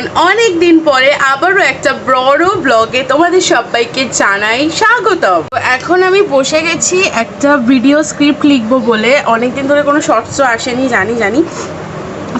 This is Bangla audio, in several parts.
এভরিওয়ান অনেক দিন পরে আবারও একটা বড় ব্লগে তোমাদের সবাইকে জানাই স্বাগত এখন আমি বসে গেছি একটা ভিডিও স্ক্রিপ্ট লিখব বলে। অনেক দিন ধরে কোনো শর্টসও আসেনি, জানি জানি।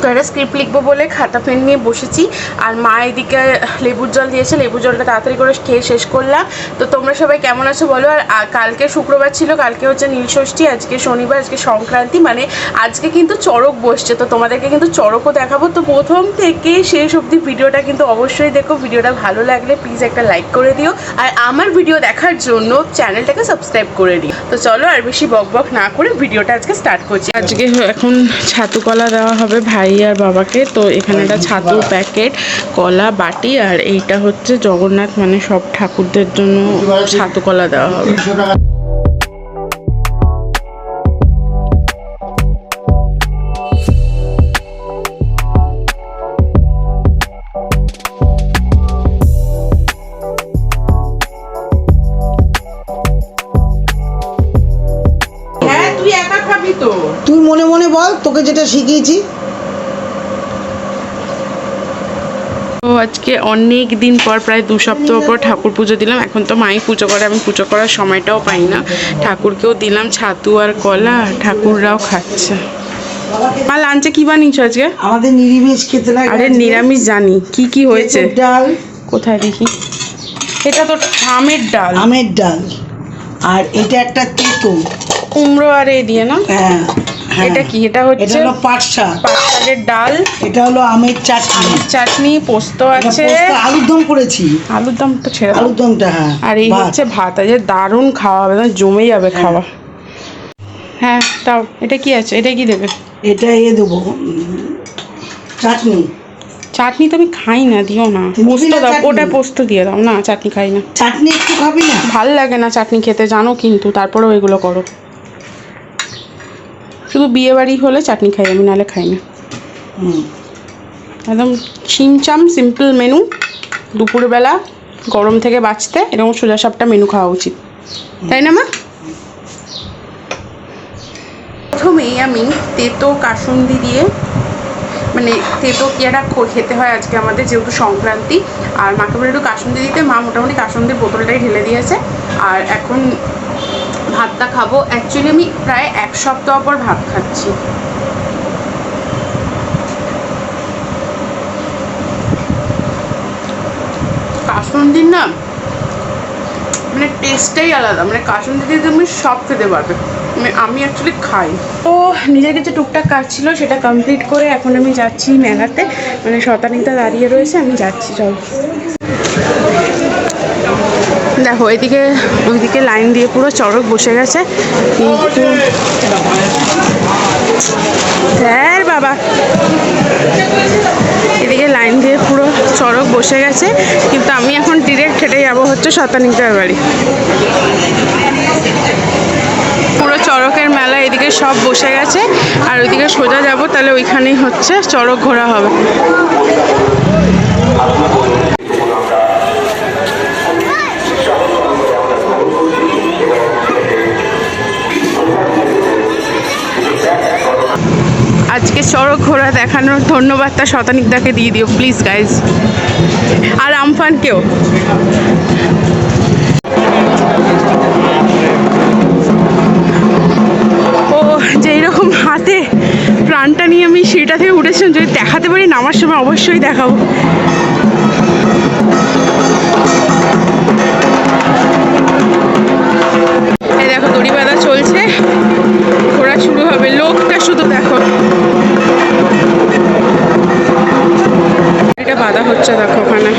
তো একটা স্ক্রিপ্ট লিখব বলে খাতা পেন নিয়ে বসেছি। আর মা এদিকে লেবুর জল দিয়েছে, লেবুর জলটা তাড়াতাড়ি করে খেয়ে শেষ করলাম। তো তোমরা সবাই কেমন আছো বলো? আর কালকে শুক্রবার ছিল, কালকে হচ্ছে নীলষষ্ঠী আজকে শনিবার, আজকে সংক্রান্তি মানে আজকে কিন্তু চড়ক বসছে। তো তোমাদেরকে কিন্তু চড়কও দেখাবো। তো প্রথম থেকে শেষ অবধি ভিডিওটা কিন্তু অবশ্যই দেখো। ভিডিওটা ভালো লাগলে প্লিজ একটা লাইক করে দিও। আর আমার ভিডিও দেখার জন্য চ্যানেলটাকে সাবস্ক্রাইব করে দিও। তো চলো আর বেশি বক বক না করে ভিডিওটা আজকে স্টার্ট করছি। আজকে এখন ছাতু কলা দেওয়া হবে ভাই আর বাবাকে। তো এখানে একটা ছাতুর প্যাকেট কলা বাটি আর এইটা হচ্ছে জগন্নাথ মানে সব ঠাকুরদের জন্য ছাতু কলা দেওয়া হবে। হ্যাঁ তুই একা খাবি তো। তুই মনে মনে বল তোকে যেটা শিখিয়েছি। আজকে অনেক দিন পর প্রায় দু সপ্তাহ পর ঠাকুর পুজো দিলাম। এখন তো মাই পুজো করে আমি পুজো করার সময়টাও পাই না। ঠাকুরকেও দিলাম ছাতু আর কলা ঠাকুররাও খাচ্ছে। মা লাঞ্চে কি বানিয়েছো আজকে? আমাদের নিরামিষ খেতে লাগে। আরে নিরামিষ জানি। কি কি হয়েছে? ডাল। কোথায় দেখি? এটা তো আমের ডাল। আমের ডাল। আর এটা একটা তেতো কুমড়ো আর এ দিয়ে না? হ্যাঁ হ্যাঁ। এটা কি? এটা এটা হচ্ছে হলো পাট শাক পাট শাকের ডাল এটা হলো আমের চাটনি। চাটনি পোস্ত আছে। আলুর দম করেছি। আলুর দমটা ছেড়ে আলুর দমটা হ্যাঁ আর এই হচ্ছে ভাত আজ দারুণ খাওয়া হবে জমে যাবে খাওয়া। হ্যাঁ তাও এটা কি আছে? এটা কি দেবে? এটা এ দেবো চাটনি। চাটনি তো আমি খাই না দিও না। পোস্ত দাও ওটা পোস্ত দিয়ে দাও। না চাটনি খাই না। চাটনি একটু খাবি না? ভালো লাগে না চাটনি খেতে জানো কিন্তু তারপরেও এগুলো করো। শুধু বিয়ে বাড়ি হলে চাটনি খাই আমি নাহলে খাই না। একদম ছিমচাম সিম্পল মেনু দুপুরবেলা, গরম থেকে বাঁচতে এরকম সোজা সাপটা মেনু খাওয়া উচিত। তাই না, মা? প্রথমেই আমি তেতো কাসুন্দি দিয়ে মানে তেতো পেয়ারা খেতে হয় আজকে আমাদের যেহেতু সংক্রান্তি। আর মাকে বলে একটু কাসুন্দি দিতে। মা মোটামুটি কাসুন্দির বোতলটাই ঢেলে দিয়েছে। আর এখন ভাতটা খাব। অ্যাকচুয়ালি আমি প্রায় এক সপ্তাহ পর ভাত খাচ্ছি। কাসুন্দির না মানে টেস্টটাই আলাদা। মানে কাসুন্দি দিয়ে তুমি সব খেতে পারবে। মানে আমি অ্যাকচুয়ালি খাই। তো নিজের কিছু টুকটাক কাজ ছিল, সেটা কমপ্লিট করে এখন আমি যাচ্ছি মেলাতে। মানে শতানিতা দাঁড়িয়ে রয়েছে, আমি যাচ্ছি, চল। দেখো, এদিকে, ওইদিকে লাইন দিয়ে পুরো চড়ক বসে গেছে। কিন্তু হ্যাঁ বাবা। এদিকে লাইন দিয়ে পুরো চড়ক বসে গেছে, কিন্তু আমি এখন ডিরেক্ট হেঁটে যাব হচ্ছে শতানিকার বাড়ি। পুরো চড়কের মেলা এদিকে সব বসে গেছে, আর ওইদিকে সোজা যাব, তাহলে ওইখানেই হচ্ছে চড়ক ঘোরা হবে। আজকে চড়ক ঘোরা দেখানোর ধন্যবাদটা শতানিকদাকে দিয়ে দিও প্লিজ গাইজ আর আমফানকেও ও, যেই রকম হাতে প্রাণটা নিয়ে আমি সিঁড়িটা থেকে উঠেছিলাম, যদি দেখাতে পারি নামার সময় অবশ্যই দেখাবো। দেখো, দড়ি বাঁধা চলছে। শুরু হবে। লোকটা শুধু দেখো। এটা বাধা হচ্ছে দেখো ওখানে।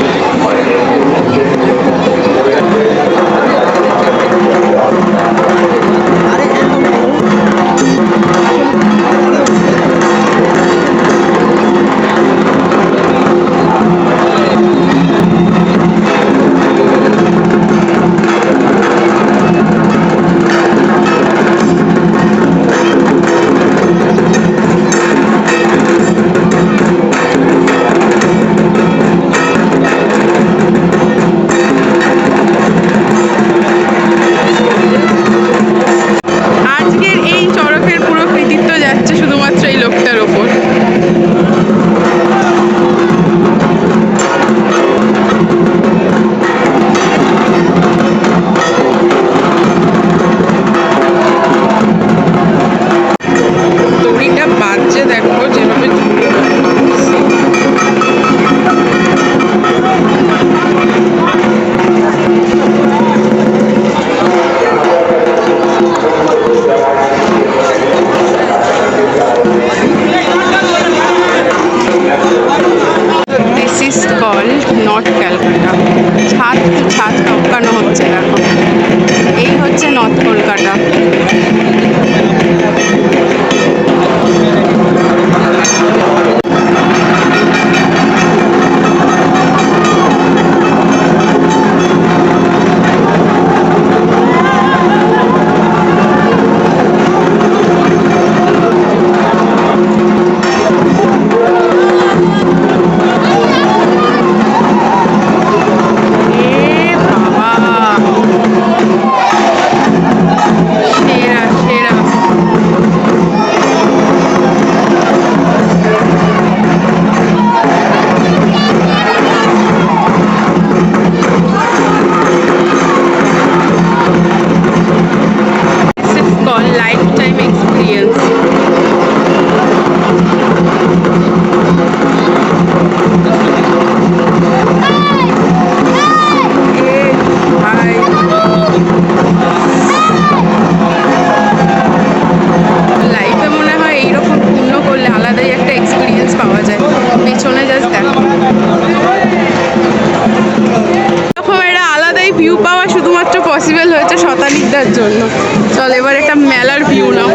চল এবার একটা মেলার ভিউ নাও।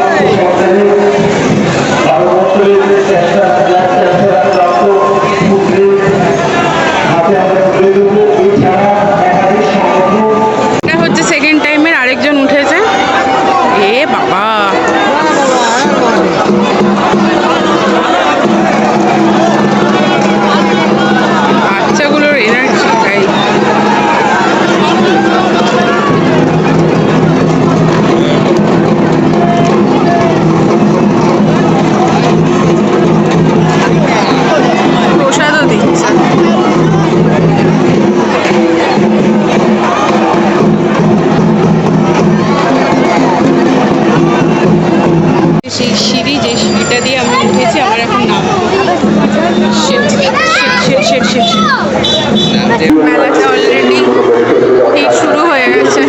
মেলাটা অলরেডি ঠিক শুরু হয়ে গেছে।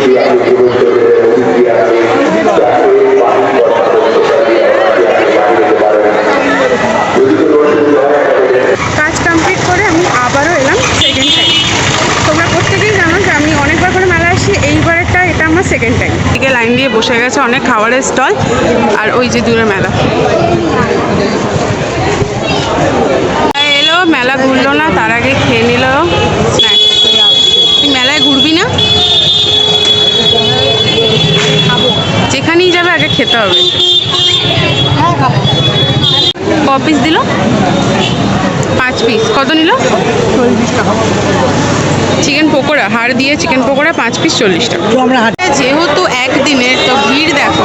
কাজ কমপ্লিট করে আমি আবারও এলাম সেকেন্ড টাইম তোমরা প্রত্যেকেই জানো যে আমি অনেকবার করে মেলা আসি এইবারেরটা এটা আমার সেকেন্ড টাইম দিকে লাইন দিয়ে বসে গেছে অনেক খাবারের স্টল আর ওই যে দূরে মেলা। মেলা ঘুরলো না তার আগে খেয়ে নিল স্ন্যাক্স। তুই মেলায় ঘুরবি না? যেখানেই যাবে আগে খেতে হবে। ক পিস দিল? পাঁচ পিস কত নিল? চিকেন পকোড়া হাড় দিয়ে চিকেন পকোড়া পাঁচ পিস চল্লিশ টাকা। যেহেতু একদিনের তো ভিড় দেখো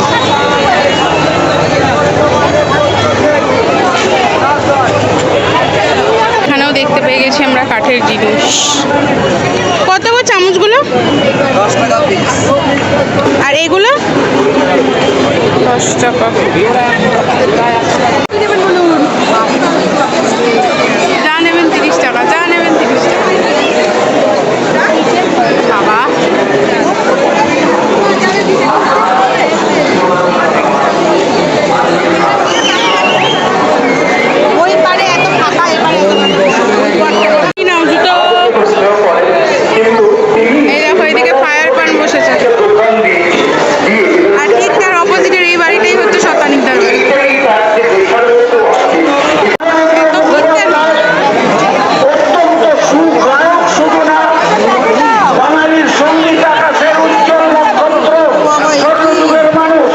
এখানেও দেখতে আমরা কাঠের জিনিস। কত গো চামচগুলো? আর এগুলো? দশ টাকা দেবেন বলুন যা নেবেন তিরিশ টাকা যা নেবেন তিরিশ টাকা বাবা ওই পারে এত ফাঁকা এপারে কি নাও জুতো এই দেখো এদিকে ফায়ার পান বসেছে আর ঠিক তার অপোজিটের এই বাড়িটাই হচ্ছে শতানিকদার বাড়ি এত ভিড় কেন? বাঙালির সংগীত আকাশের উজ্জ্বল নক্ষত্র স্বর্ণযুগের মানুষ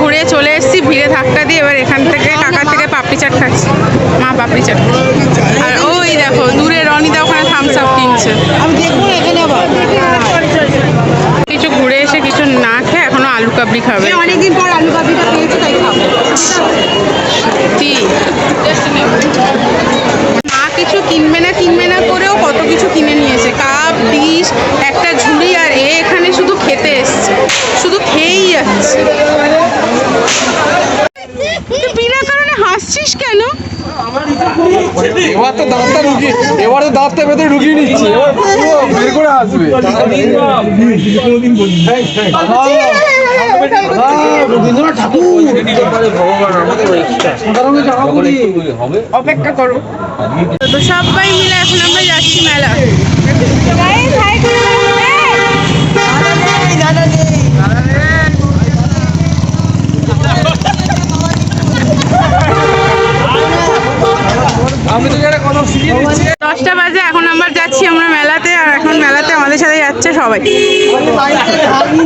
ঘুরে চলে এসেছি ভিড়ে ধাক্কা দিয়ে এবার এখান থেকে কাকা থেকে পাপড়ি চাট খাচ্ছি মা পাপড়ি চাট আর ওই দেখো দূরে রনিদা ওখানে থামস আপ কিনছে আমি দেখব না এখানে আবার কিছু ঘুরে এসে কিছু না খেয়ে এখনও আলু কাবলি খাবে অনেকদিন পর আলু কাবলিটা পেয়েছি তাই খাব সত্যি মা কিছু কিনবে না কিনবে না করেও কত কিছু কিনে নিয়েছে কাপ ডিশ একটা ঝুড়ি আর এ এখানে শুধু খেতে এসছে শুধু খেয়েই যাচ্ছে তুই বিনা কারণে হাসছিস কেন এবার তো দাঁতটা ঢুকি এবার তো দাঁতটা ভেতরে ঢুকিয়ে নিচ্ছি। এবার পুরো বের করে আসবে। রবীন্দ্রনাথ ঠাকুর অপেক্ষা করো। তো সবাই মিলে এখন আমরা যাচ্ছি মেলা আমি তো একটা কথা শিখিয়ে দিচ্ছি দশটা বাজে এখন আমরা যাচ্ছি আমরা মেলাতে আর এখন মেলাতে আমাদের সাথে যাচ্ছে সবাই খাবি